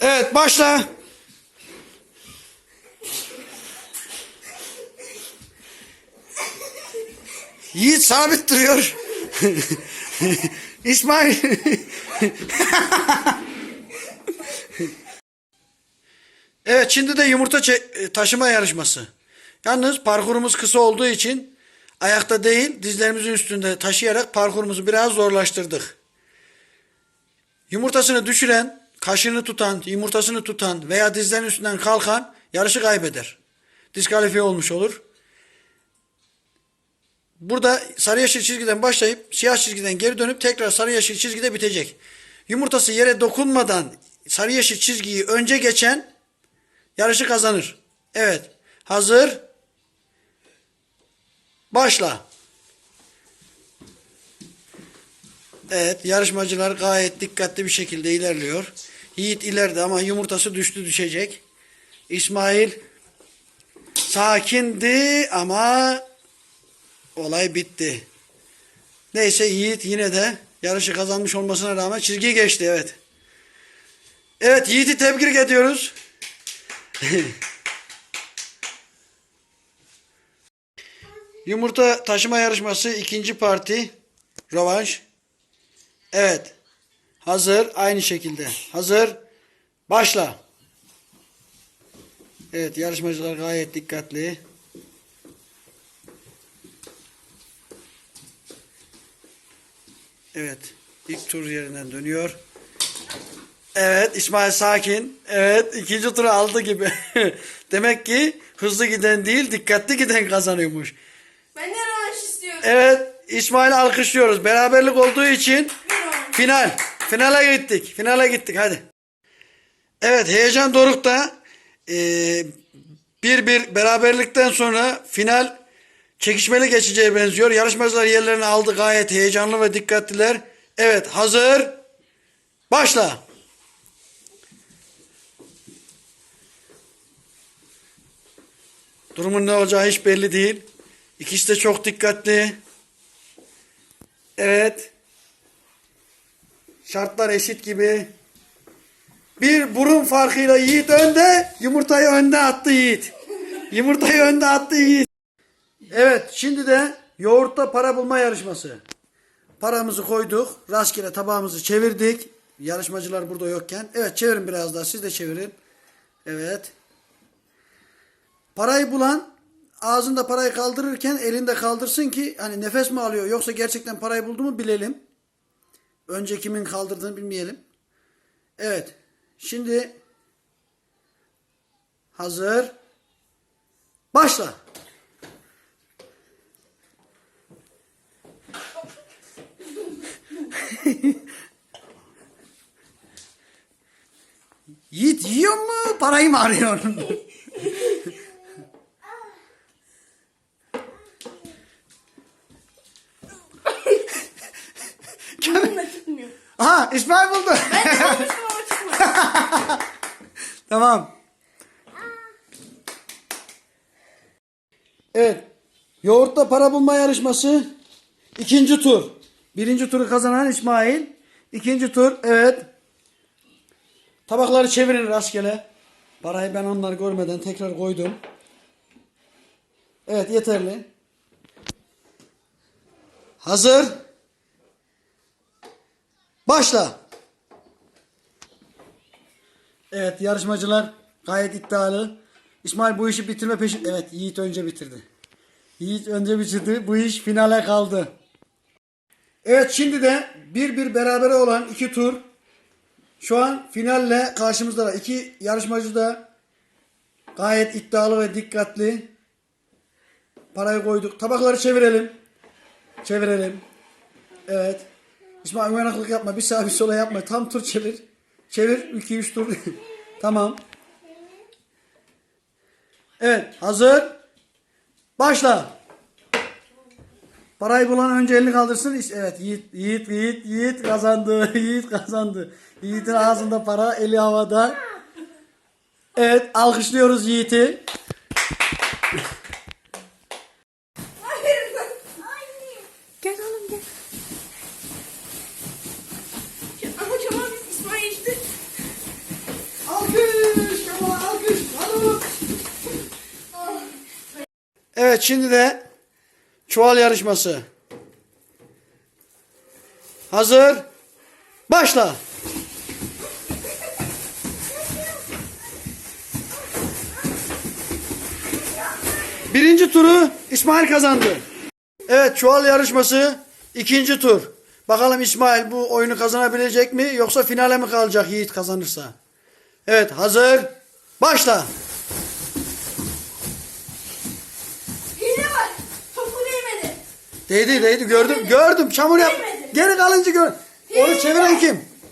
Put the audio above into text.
Evet başla. Yiğit sabit duruyor. İsmail. evet şimdi de yumurta e, taşıma yarışması. Yalnız parkurumuz kısa olduğu için ayakta değil dizlerimizin üstünde taşıyarak parkurumuzu biraz zorlaştırdık. Yumurtasını düşüren, kaşını tutan, yumurtasını tutan veya dizlerin üstünden kalkan yarışı kaybeder. Diskalifiye olmuş olur. Burada sarı yeşil çizgiden başlayıp siyah çizgiden geri dönüp tekrar sarı yeşil çizgide bitecek. Yumurtası yere dokunmadan sarı yeşil çizgiyi önce geçen yarışı kazanır. Evet. Hazır. Başla. Evet yarışmacılar gayet dikkatli bir şekilde ilerliyor. Yiğit ileride ama yumurtası düştü düşecek. İsmail sakindi ama olay bitti. Neyse Yiğit yine de yarışı kazanmış olmasına rağmen çizgiyi geçti evet. Evet Yiğit'i tebrik ediyoruz. Yumurta taşıma yarışması ikinci parti rövanş. Evet. Hazır. Aynı şekilde. Hazır. Başla. Evet yarışmacılar gayet dikkatli. Evet. ilk tur yerinden dönüyor. Evet İsmail sakin. Evet ikinci turu aldı gibi. Demek ki hızlı giden değil dikkatli giden kazanıyormuş. Ben de rövanş istiyorum. Evet İsmail'i alkışlıyoruz. Beraberlik olduğu için final. Finale gittik. Finale gittik hadi. Evet heyecan dorukta. Ee, bir bir beraberlikten sonra final çekişmeli geçeceğe benziyor. Yarışmacılar yerlerini aldı gayet heyecanlı ve dikkatliler. Evet hazır. Başla. Durumun ne olacağı hiç belli değil. İkisi de çok dikkatli. Evet. Şartlar eşit gibi. Bir burun farkıyla Yiğit önde. Yumurtayı önde attı Yiğit. Yumurtayı önde attı Yiğit. Evet şimdi de yoğurtta para bulma yarışması. Paramızı koyduk. Rastgele tabağımızı çevirdik. Yarışmacılar burada yokken. Evet çevirin biraz daha. Siz de çevirin. Evet. Parayı bulan ağzında parayı kaldırırken elinde kaldırsın ki hani nefes mi alıyor yoksa gerçekten parayı buldu mu bilelim. Önce kimin kaldırdığını bilmeyelim. Evet. Şimdi hazır. Başla. Yiğit yiyor mu? Parayı mı arıyor? Aha İsmail buldu. Ben de bulmuştum ama çıkmadı. tamam. Evet. Yoğurtla para bulma yarışması. ikinci tur. Birinci turu kazanan İsmail. İkinci tur. Evet. Tabakları çevirin rastgele. Parayı ben onları görmeden tekrar koydum. Evet yeterli. Hazır. Başla. Evet yarışmacılar gayet iddialı. İsmail bu işi bitirme peşin. Evet Yiğit önce bitirdi. Yiğit önce bitirdi. Bu iş finale kaldı. Evet şimdi de bir bir berabere olan iki tur. Şu an finalle karşımızda. İki yarışmacı da gayet iddialı ve dikkatli. Parayı koyduk. Tabakları çevirelim. Çevirelim. Evet. İsmail uyanıklık yapma. Bir sağa bir sola yapma. Tam tur çevir. Çevir. 2 3 tur. tamam. Evet. Hazır. Başla. Parayı bulan önce elini kaldırsın. Evet. Yiğit, Yiğit, Yiğit, Yiğit kazandı. Yiğit kazandı. Yiğit'in ağzında para, eli havada. Evet. Alkışlıyoruz Yiğit'i. Şimdi de çuval yarışması. Hazır. Başla. Birinci turu İsmail kazandı. Evet çuval yarışması ikinci tur. Bakalım İsmail bu oyunu kazanabilecek mi yoksa finale mi kalacak Yiğit kazanırsa? Evet hazır. Başla. Değdi değdi gördüm gördüm çamur yap. Geri kalınca gör. Onu çeviren kim?